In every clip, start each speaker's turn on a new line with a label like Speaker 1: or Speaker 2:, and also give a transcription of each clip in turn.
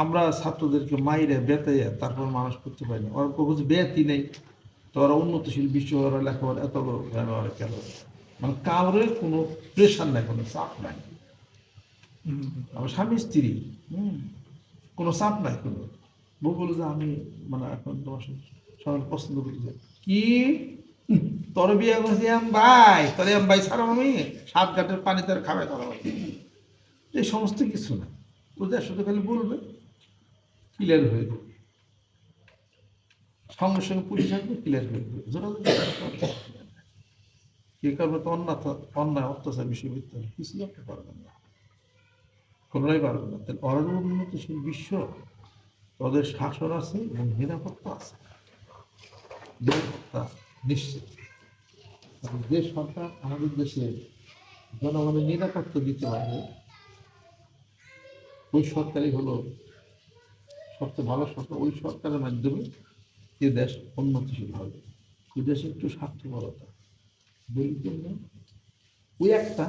Speaker 1: আমরা ছাত্রদেরকে মাইরে বেতাইয়া তারপর মানুষ করতে পারি না ওরা কবুজ বেয়াতি নেই। তো ওরা উন্নতশীল বিশ্ব ওরা লেখাপড়া এত বড় ওরা কেন? মানে কাউরে কোনো প্রেশার নাই, কোনো চাপ নাই। আমার স্বামী স্ত্রী, হুম? কোনো চাপ নাই কোনো। বউ বলে যে আমি মানে এখন তোমার সবাই পছন্দ করি যে, কি? তোর বিয়ে করছি আম ভাই, তোর আম ভাই ছাড়াম আমি। সাত ঘাটের পানি তার খাবে তারা এই সমস্ত কিছু না ওদের সাথে খালি বলবে। ক্লিয়ার হয়ে যাবে। সঙ্গে সঙ্গে পুলিশ আসবে ক্লিয়ার হয়ে যাবে। কে করবে তো অন্যায় অন্যায়, অত্যাচার বিশ্ববিদ্যালয় ভিত্তি কিছু করতে পারবেন না। কোনোটাই পারবে না। তাহলে অরণ্য উন্নতশীল বিশ্ব, তাদের শাসন আছে এবং নিরাপত্তা আছে। নিরাপত্তা নিশ্চিত। যে সরকার আমাদের দেশে জনগণের নিরাপত্তা দিতে পারবে, ওই সরকারই হলো সবচেয়ে ভালো সরকার ওই সরকারের মাধ্যমে যে দেশ উন্নতিশীল হবে। এ দেশে একটু স্বার্থপরতা। জন্য ওই একটা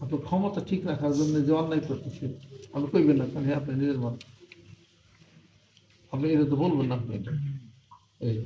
Speaker 1: আপনার ক্ষমতা ঠিক রাখার জন্য যে অন্যায় করতেছে আপনি কইবেন না কারণ আপনি নিজের মান আপনি এটা তো বলবেন না আপনি। এটা এই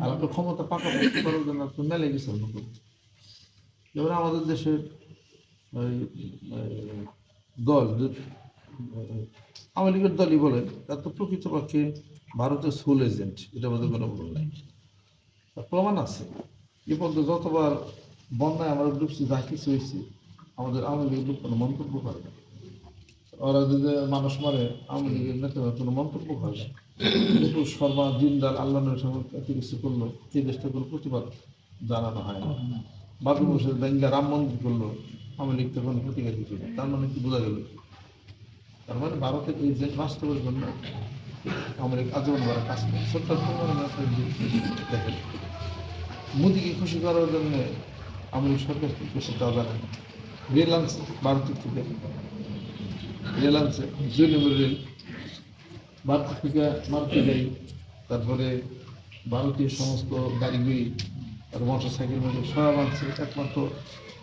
Speaker 1: আর আপনার ক্ষমতা পাকা করতে করার জন্য আপনি মেলে গেছে অন্য কোনো। যেমন আমাদের দেশের ওই, ওই, দল ওই, আওয়ামী লীগের দলই বলেন তার তো প্রকৃতপক্ষে ভারতের সোল এজেন্ট এটা বোধহয় কোনো ভুল নাই। প্রমাণ আছে। এ পর্যন্ত যতবার বন্যায় আমরা ডুবছি, যা কিছু হয়েছে, আমাদের আওয়ামী লীগের কোনো মন্তব্য করে না। ওরা যদি মানুষ মারে, আওয়ামী লীগের নেতারা কোনো মন্তব্য করে না। শর্মা জিন্দাল আল্লাহ এত কিছু করল, এই দেশটা কোনো প্রতিবাদ জানানো হয় না। বাবু বসে বেঙ্গা রাম মন্দির করল, আওয়ামী লীগ তো কোনো প্রতিবাদ তার মানে কি বোঝা গেল? তার মানে ভারতের এই যে বাস্তবের জন্য লীগ আজীবন ভারত কাজ করে। সরকার দেখেন, মোদিকে খুশি করার জন্য লীগ সরকার কি করছে তা রিলায়েন্স ভারতের থেকে, রিলায়েন্সে দুই নম্বর রেল ভারত থেকে মারুতি গাড়ি তারপরে ভারতীয় সমস্ত গাড়িগুলি আর মোটর সাইকেল মোটর সব আনছে। একমাত্র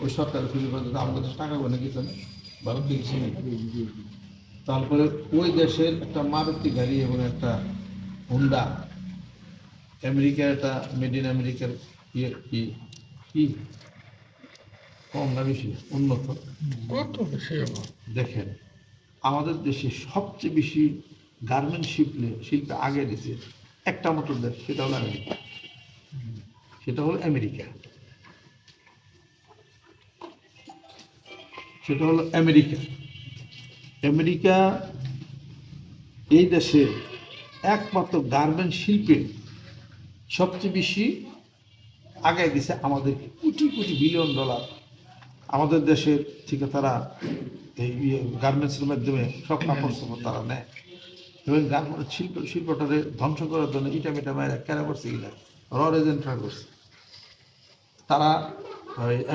Speaker 1: ওই সরকারের খুশি করে দিতে আমাদের টাকা বলে গেছে ভারত থেকে তারপরে ওই দেশের একটা মারুতি গাড়ি এবং একটা হুন্ডা আমেরিকার একটা মেড ইন আমেরিকার ইয়ে কি? কি? কম না বেশি? উন্নত। দেখেন আমাদের দেশে সবচেয়ে বেশি গার্মেন্ট শিল্পে শিল্পে আগে দিছে একটা মতো দেশ সেটা হলো আমেরিকা। সেটা হলো আমেরিকা। সেটা হলো আমেরিকা। আমেরিকা এই দেশে একমাত্র গার্মেন্ট শিল্পে সবচেয়ে বেশি আগে দিছে আমাদের কোটি কোটি বিলিয়ন ডলার আমাদের দেশের থেকে তারা এই গার্মেন্টসের মাধ্যমে সব কাপড় তারা নেয়। এবং গার্মেন্ট শিল্প, শিল্পটারে ধ্বংস করার জন্য ইটা মিটা মায়েরা কেন করছে কিনা র এজেন্টরা করছে। তারা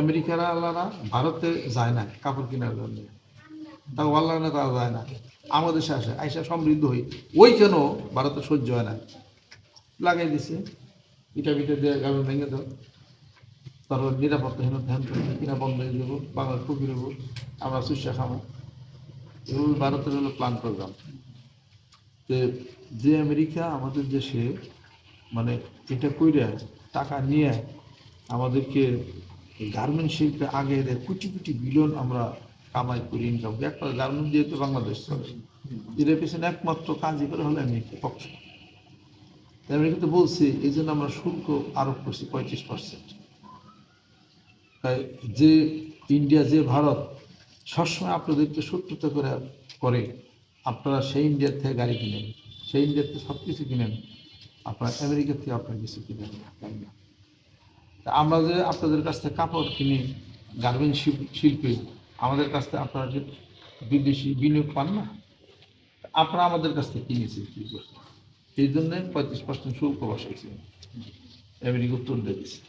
Speaker 1: আমেরিকারা আল্লাহরা ভারতে যায় না কাপড় কেনার জন্য। তাও আল্লাহ না তারা যায় না। আমাদের আসে, আইসা সমৃদ্ধ হই। ওই কেন ভারতে সহ্য হয় না? লাগাই দিছে। ইটা মিটা দিয়ে গার্মেন্ট ভেঙে দাও। তারপর নিরাপত্তাহীন ধ্যান করবে কিনা বন্ধ হয়ে যাব, বাংলার কুকির হব, আমরা সুস্যা খাব এগুলো ভারতের হলো প্ল্যান প্রোগ্রাম যে যে আমেরিকা আমাদের দেশে মানে এটা কইরা টাকা নিয়ে আমাদেরকে গার্মেন্ট শিল্পে আগে এদের কোটি কোটি বিলিয়ন আমরা কামাই করি, ইনকাম করি। একটা গার্মেন্ট যেহেতু বাংলাদেশ চলে এর পেছনে একমাত্র কাজই করে হলো আমেরিকা পক্ষ। আমেরিকা তো বলছে, এই জন্য আমরা শুল্ক আরোপ করছি পঁয়ত্রিশ পার্সেন্ট তাই যে ইন্ডিয়া যে ভারত সবসময় আপনাদেরকে শত্রুতা করে করে, আপনারা সেই ইন্ডিয়ার থেকে গাড়ি কিনেন, সেই ইন্ডিয়ার থেকে সব কিছু কিনেন, আপনার আমেরিকার থেকে আপনার কিছু কিনেন তা আমরা যে আপনাদের কাছ থেকে কাপড় কিনি গার্মেন্ট শিল্পে আমাদের কাছ থেকে আপনারা যে বিদেশি বিনিয়োগ পান না আপনারা আমাদের কাছ থেকে কিনেছি কি করে? এই জন্য পঁয়ত্রিশ পার্সেন্ট শুল্ক বসাইছে আমেরিকা উত্তর দিয়ে দিয়েছে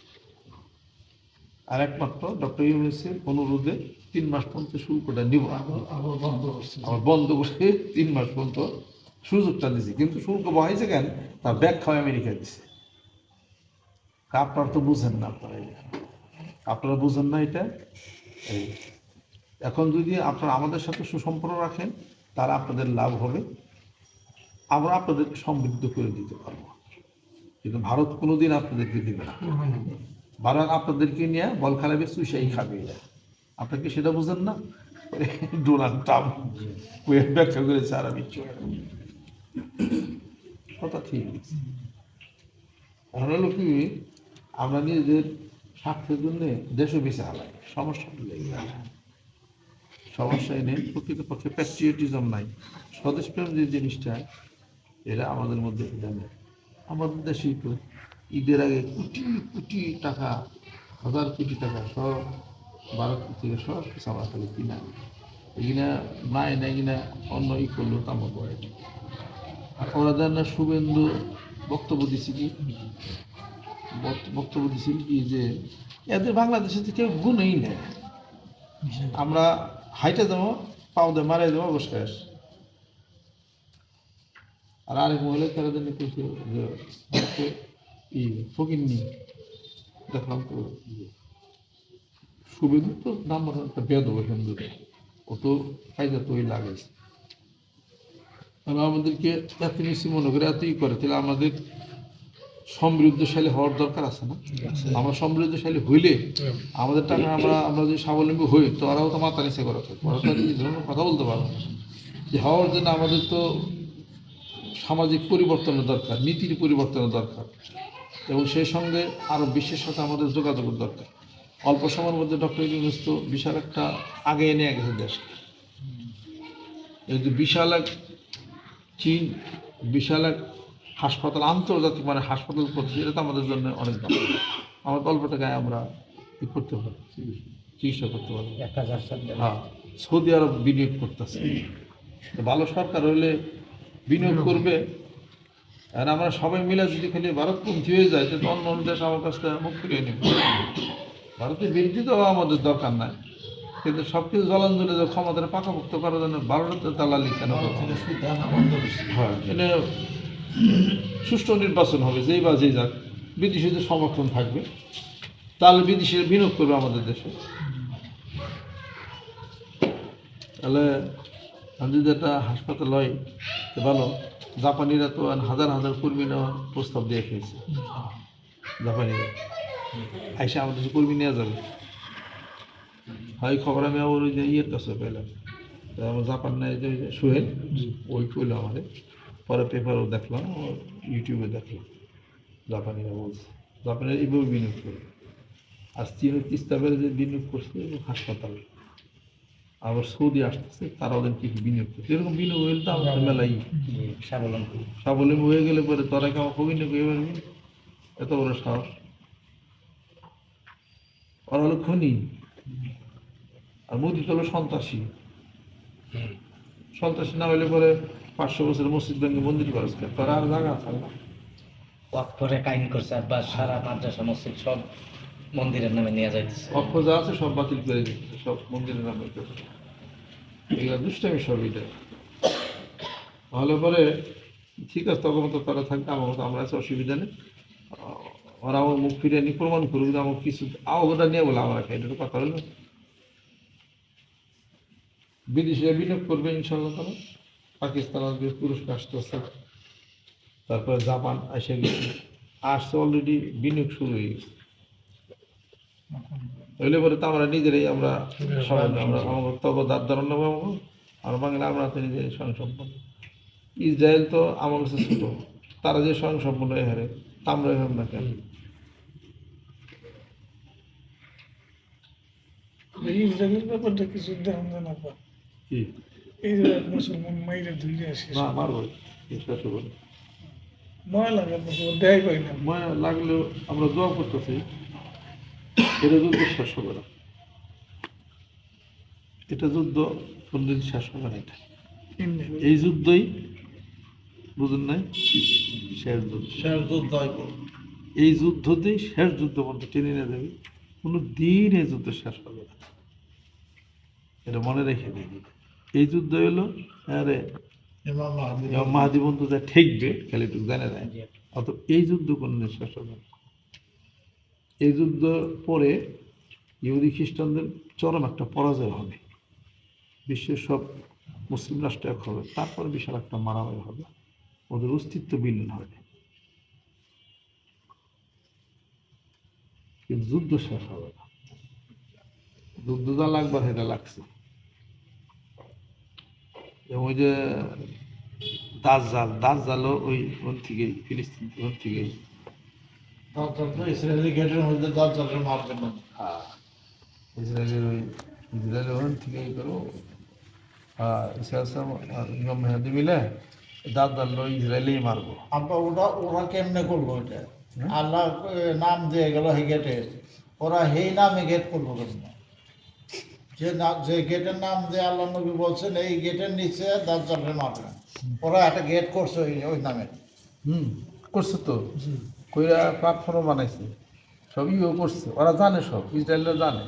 Speaker 1: আর একমাত্র ডক্টর ইউনিসের অনুরোধে তিন মাস পর্যন্ত শুল্কটা নিব।
Speaker 2: আবার আবার বন্ধ করছে।
Speaker 1: আবার বন্ধ করে তিন মাস পর্যন্ত সুযোগটা দিছে। কিন্তু শুল্ক বহাইছে কেন? তার ব্যাখ্যা আমেরিকা দিছে। আপনারা তো বুঝেন না আপনারা আপনারা বুঝেন না এটা? এই এখন যদি আপনারা আমাদের সাথে সুসম্পর্ক রাখেন তারা আপনাদের লাভ হবে। আমরা আপনাদেরকে সমৃদ্ধ করে দিতে পারব। কিন্তু ভারত কোনোদিন আপনাদেরকে দেবে না। ভারত আপনাদেরকে নিয়ে বল খেলাবে সুইসাই খাবে। এরা। আপনারা কি সেটা বুঝেন না? Donald Trump. ব্যাখ্যা করেছে আর আমি কথা ঠিক কারণ হলো কি, আমরা নিজেদের স্বার্থের জন্য দেশও বেঁচে হালাই সমস্যা হলে সমস্যাই নেই প্রকৃতপক্ষে প্যাট্রিয়টিজম নাই। স্বদেশপ্রেম যে জিনিসটা এটা আমাদের মধ্যে এটা নেই। আমাদের দেশেই তো ঈদের আগে কোটি কোটি টাকা হাজার কোটি টাকা সব ভারত থেকে সব কিছু আমরা খালি কিনা। এগুলা নাই না এগুলা অন্য ই করলেও তামা করে আর ওরা দেন না শুভেন্দু বক্তব্য দিছে কি? বক্ত- বক্তব্য দিছিল কি যে এদের বাংলাদেশে কেউ গুণই নেই। আমরা হাইটে দেবো, পাও দিয়ে মারাই দেবো অবশ্যই আর আরেক মহিলা তারা জন্য ই ফকির নি দেখলাম তো। শুভেন্দু তো নাম একটা বেদ হিন্দু ও তো ফায়দা তো ওই লাগাইছে আমাদেরকে এত বেশি মনে করে এতই করে। তাহলে আমাদের সমৃদ্ধশালী হওয়ার দরকার আছে না? আমরা সমৃদ্ধশালী হইলে আমাদের টাকা আমরা আমরা যদি স্বাবলম্বী হই তো ওরাও তো মাথা নিচে করা থাকবে। ওরা তো এই ধরনের কথা বলতে পারবে না। যে হওয়ার জন্য আমাদের তো সামাজিক পরিবর্তনের দরকার নীতির পরিবর্তনের দরকার। এবং সেই সঙ্গে আরও বিশ্বের সাথে আমাদের যোগাযোগের দরকার। অল্প সময়ের মধ্যে ডক্টর ইউনুস তো বিশাল একটা আগে এনে গেছে দেশকে। এই যে বিশাল এক চীন বিশাল এক হাসপাতাল আন্তর্জাতিক মানে হাসপাতাল করছে এটা তো আমাদের জন্য অনেক দাম আমার অল্প টাকায় আমরা ই করতে পারি চিকিৎসা করতে পারি। হ্যাঁ সৌদি আরব বিনিয়োগ করতেছে। ভালো সরকার হইলে বিনিয়োগ করবে। আর আমরা সবাই মিলে যদি খালি ভারতপন্থী হয়ে যায় তো অন্য অন্য দেশ আমার কাছ থেকে মুখ ফিরিয়ে নেবে। ভারতের বিরোধী তো আমাদের দরকার নাই। কিন্তু সব কিছু জলাঞ্জলি যে ক্ষমতাটা পাকাপোক্ত করার জন্য বারোটা দালালি কেন? হ্যাঁ এটা সুষ্ঠু নির্বাচন হবে যেই বা যেই যাক বিদেশিদের সমর্থন থাকবে তাহলে বিদেশিরা বিনিয়োগ করবে আমাদের দেশে। তাহলে আমি যদি একটা হাসপাতাল হয় তো ভালো। জাপানিরা তো হাজার হাজার কর্মী নেওয়ার প্রস্তাব দিয়ে খেয়েছে। জাপানিরা। আইসা আমাদের দেশে কর্মী নেওয়া যাবে। হয় খবর আমি আবার ওই যে ইয়ের কাছে পেলাম। আমার জাপান নেয় যে সোহেল ওই কইলো আমাদের পরে পেপারও দেখলাম ইউটিউবে দেখলাম জাপানিরা বলছে। জাপানিরা এইভাবে বিনিয়োগ করে। আর চীনের তিস্তা যে বিনিয়োগ করছে এবং হাসপাতালে। আবার সৌদি আসতেছে তারা ওদের কি কি বিনিয়োগ করছে। এরকম বিনিয়োগ হইলে তো আমাদের মেলাই।
Speaker 3: স্বাবলম্বী।
Speaker 1: স্বাবলম্বী হয়ে গেলে পরে তোরা কেমন বিনিয়োগ হয়ে পারবি এত বড় সাহস। ওরা হলো খনি। আর মোদি তো হলো সন্ত্রাসী। সন্ত্রাসী না হইলে পরে পাঁচশো বছর মসজিদ ভেঙে মন্দির করেছে তারা আর জায়গা আছে না।
Speaker 3: করে কাইন করছে আর বা সারা মাদ্রাসা মসজিদ সব মন্দিরের নামে নিয়ে যাইতেছে।
Speaker 1: অক্ষ যা আছে সব বাতিল করে দিচ্ছে সব মন্দিরের নামে এগুলো দুষ্টামি সব এটা। তাহলে পরে ঠিক আছে তখন তো তারা থাকবে আমার মতো আমরা আছে অসুবিধা নেই। ওরা আমার মুখ ফিরে নি প্রমাণ করুক যে আমার কিছু আওগটা নিয়ে বলে আমার এটা কথা হলো। বিদেশে বিনিয়োগ করবে ইনশাল্লাহ তারা। পাকিস্তান আসবে তুরস্ক আসতেছে তারপরে জাপান এসে গেছে। আসছে অলরেডি বিনিয়োগ শুরু হয়ে গেছে। হইলে পরে তো আমরা নিজেরাই আমরা আমরা আমাদের তব দাঁত ধারণ নেব আর বাংলা আমরা তো নিজেরাই স্বয়ংসম্পন্ন। ইসরায়েল তো আমার কাছে ছোট। তারা যে স্বয়ংসম্পন্ন হয়ে হারে তা আমরা এরকম না কেন?
Speaker 2: ইসরায়েলের ব্যাপারটা কিছু ধ্যান দেন
Speaker 1: কি?
Speaker 2: এই মুসলমান মাইরে ধুইরে আসে
Speaker 1: না মারবো বিশ্বাস করি
Speaker 2: ময় লাগে দেয় কই না।
Speaker 1: মায়া লাগলেও আমরা দোয়া করতেছি এটা যুদ্ধ শেষ হবে না। এটা যুদ্ধ কোনদিন শেষ হবে না এটা। এই যুদ্ধই বুঝুন নাই শেষ যুদ্ধ।
Speaker 2: শেষ যুদ্ধ
Speaker 1: এই যুদ্ধতেই শেষ যুদ্ধ পর্যন্ত টেনে নিয়ে যাবে। কোনো দিন এই যুদ্ধ শেষ হবে না। এটা মনে রেখে দিবি। এই যুদ্ধ হলো আরে
Speaker 2: মাহাদি
Speaker 1: বন্ধু যা ঠেকবে খালি একটু জানে যায়। অত এই যুদ্ধ কোনদিন শেষ হবে এই যুদ্ধ পরে ইহুদি খ্রিস্টানদের চরম একটা পরাজয় হবে। বিশ্বের সব মুসলিম রাষ্ট্র এক হবে তারপরে বিশাল একটা মারামারি হবে। ওদের অস্তিত্ব বিলীন হবে। কিন্তু যুদ্ধ শেষ হবে না। যুদ্ধ যা লাগবার সেটা লাগছে। এবং ওই যে দাস জাল দাস জালও ওই ওর থেকেই ফিলিস্তিন থেকেই।
Speaker 2: ইসরায়েলি গেটের মধ্যে
Speaker 1: হ্যাঁ। ইসরায়েলের ওই ইসরায়েলের ওখান থেকে ই করো। হ্যাঁ ইমাম মেহাদি মিলে দাঁত দাঁড়লো ইসরায়েলেই মারবো।
Speaker 2: আব্বা ওরা ওরা কেমনে করব এটা? আল্লাহ নাম দিয়ে গেল হে গেটে। ওরা সেই নামে গেট করব কেন যে যে গেটের নাম যে আল্লাহ নবী বলছেন এই গেটের নিচে জনের মারবেন ওরা একটা গেট করছে ওই ওই নামে।
Speaker 1: হুম করছে তো। কইরা প্ল্যাটফর্ম বানাইছে। সবই ও করছে। ওরা জানে সব ইসরায়েলও জানে।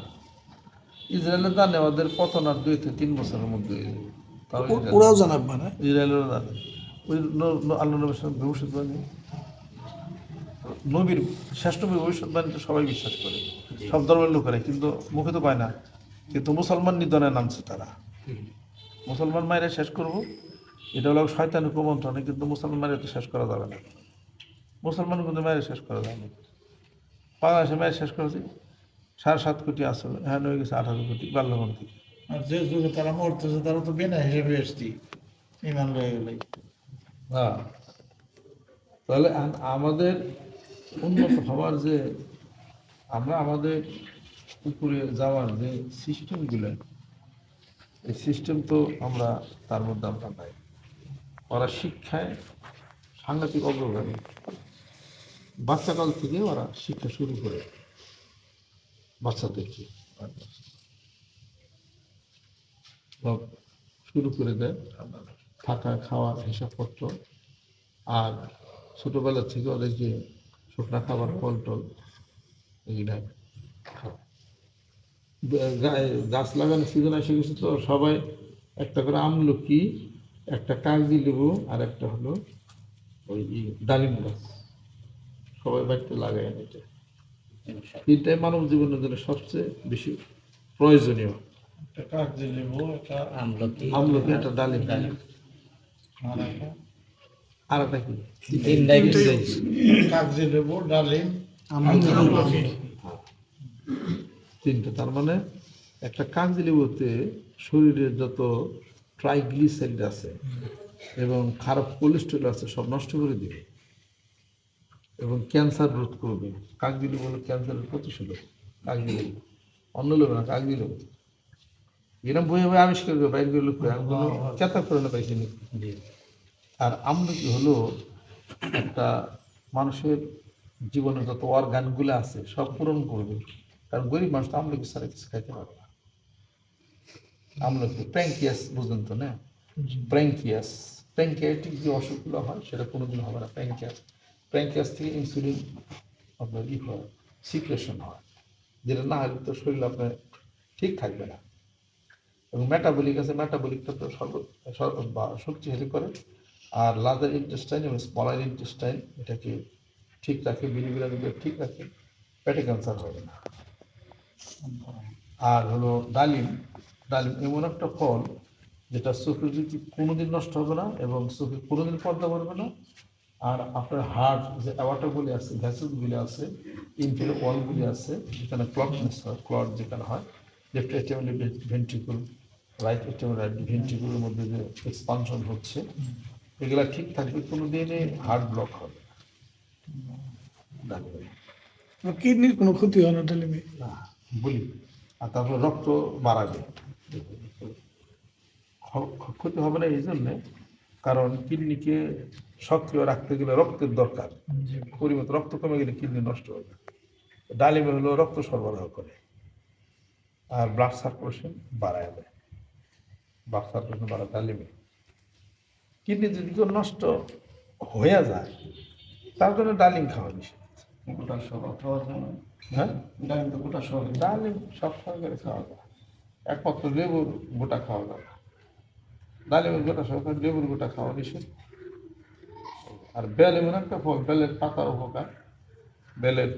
Speaker 1: ইসরায়েলও জানে ওদের পতন আর দুই থেকে তিন বছরের মধ্যে।
Speaker 2: ওরাও জানাবে না?
Speaker 1: ইসরায়েলেরও জানে। ওই আল্লাহ নবীর সঙ্গে ভবিষ্যৎবাণী নবীর শেষ নবীর ভবিষ্যৎবাণী সবাই বিশ্বাস করে। সব ধর্মের লোকেরাই কিন্তু মুখে তো পায় না। কিন্তু মুসলমান নিধনে নামছে তারা। মুসলমান মায়েরা শেষ করব এটা হলো শয়তানি কুমন্ত্রণে কিন্তু মুসলমান মায়েরা তো শেষ করা যাবে না। মুসলমান কিন্তু মায়েরা শেষ করা যাবে না। বাংলাদেশে মায়ের শেষ করেছে। সাড়ে সাত কোটি আসলে হ্যাঁ হয়ে গেছে আঠারো কোটি বাল্যগণ থেকে
Speaker 2: আর যে যুগে তারা মরতেছে তারা তো বিনা হিসেবে এসছি ইমান রয়ে গেলে
Speaker 1: হ্যাঁ তাহলে আমাদের উন্নত হওয়ার যে আমরা আমাদের উপরে যাওয়ার যে সিস্টেমগুলো এই সিস্টেম তো আমরা তার মধ্যে আমরা নাই ওরা শিক্ষায় সাংঘাতিক অগ্রগামী। বাচ্চাকাল থেকে ওরা শিক্ষা শুরু করে বাচ্চাদেরকে শুরু করে দেয় থাকা খাওয়ার হিসাবপত্র। আর ছোটোবেলা থেকে ওদেরকে শুকনা খাবার ফল টল এগুলা খাওয়া। গাছ লাগানোর সিজন এসে গেছে তো সবাই একটা করে আমলকি একটা কাগজি লেবু আর একটা হলো ওই ডালিম গাছ। সবাই বাড়িতে লাগায় এটা। তিনটাই মানব জীবনের জন্য সবচেয়ে বেশি প্রয়োজনীয়।
Speaker 2: একটা কাগজি লেবু একটা
Speaker 3: আমলকি
Speaker 1: আমলকি একটা ডালিম।
Speaker 3: ডালিম।
Speaker 2: আর একটা?
Speaker 1: আর একটা কি?
Speaker 2: কাগজি লেবু ডালিম
Speaker 1: তিনটা তার মানে একটা কাগজি লেবুতে শরীরের যত ট্রাইগ্লিসাইড আছে এবং খারাপ কোলেস্ট্রল আছে সব নষ্ট করে দিবে এবং ক্যান্সার রোধ করবে। কাগজি লেবু হলো ক্যান্সারের প্রতিষেধক লেবু অন্য লেবু না লেবু এরকম বই বই আবিষ্কার করে বাইরে লোক আমি কোনো চেতা করে না পাইছি নি।
Speaker 3: জি।
Speaker 1: আর আমলকি হলো একটা মানুষের জীবনে যত অর্গানগুলো আছে সব পূরণ করবে। কারণ গরিব মানুষ তো আমলকি ছাড়া কিছু খাইতে পারবে না আমলকি প্র্যাঙ্কিয়াস বুঝলেন তো না প্র্যাঙ্কিয়াস প্র্যাঙ্কিয়াটিক যে অসুখগুলো হয় সেটা কোনোদিন হবে না প্র্যাঙ্কিয়াস প্র্যাঙ্কিয়াস থেকে ইনসুলিন আপনার ই হয় সিক্রেশন হয় যেটা না হলে তো শরীর আপনার ঠিক থাকবে না এবং মেটাবলিক আছে মেটাবলিকটা তো সর্ব শক্তিশালী করে আর লাদার ইন্টেস্টাইন এবং স্মলার ইন্টেস্টাইন এটাকে ঠিক রাখে বিলিবিরাগুলো ঠিক রাখে পেটে ক্যান্সার হবে না আর হলো ডালিম ডালিম এমন একটা ফল যেটা চোখের যদি কোনোদিন নষ্ট হবে না এবং চোখে কোনোদিন পর্দা পড়বে না। আর আপনার হার্ট যে অ্যাওয়াটারগুলি আছে ভ্যাসেলগুলি আছে ইনফিল ওয়ালগুলি আছে যেখানে ক্লটনেস হয় ক্লট যেখানে হয় লেফট এটিএমলি ভেন্ট্রিকুল রাইট এটিএম রাইট ভেন্ট্রিকুলের মধ্যে যে এক্সপানশন হচ্ছে এগুলা ঠিক থাকবে কোনো দিনই হার্ট ব্লক হবে
Speaker 2: কিডনির কোনো ক্ষতি হয় না ডালিমে?
Speaker 1: না। বলি আর তারপর রক্ত বাড়াবে ক্ষতি হবে না এই জন্যে কারণ কিডনিকে সক্রিয় রাখতে গেলে রক্তের দরকার। পরিমিত রক্ত কমে গেলে কিডনি নষ্ট হবে ডালিমে হলো রক্ত সরবরাহ করে। আর ব্লাড সার্কুলেশন বাড়ায় দেয়। ব্লাড সার্কুলেশন বাড়ায় ডালিমে। কিডনি যদি নষ্ট হয়ে যায় তার জন্য ডালিম খাওয়া নিষেধ।
Speaker 2: গোটা সব খাওয়া যায় না
Speaker 1: হ্যাঁ?
Speaker 2: ডালিম তো গোটা
Speaker 1: ডালিম সব সরকারি খাওয়া যায় একমাত্র লেবুর গোটা খাওয়া ডালিমের গোটা সরকার লেবুর গোটা খাওয়া নিষেধ আর বেল এমন একটা ফল বেলের পাতা উপকার বেলের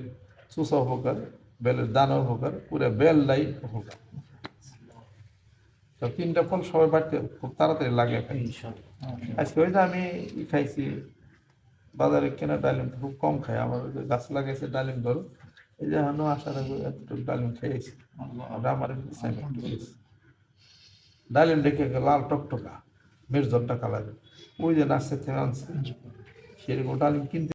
Speaker 1: চুষা উপকার বেলের দানা উপকার পুরো বেল লাই উপকার। তো তিনটা ফল সবাই বাড়তে খুব তাড়াতাড়ি লাগে আজকে ওই যে আমি খাইছি বাজারে কেনা ডালিম খুব কম খাই আমার গাছ লাগাইছে ডালিম ধরো, এই যে এখনও আশা রাখব এতটুকু ডালিম খাইছি আমার একটু। ডালিম দেখে লাল টকটকা মেরজনটা কালার। ওই যে নাচছে সেরকম ডালিম কিনতে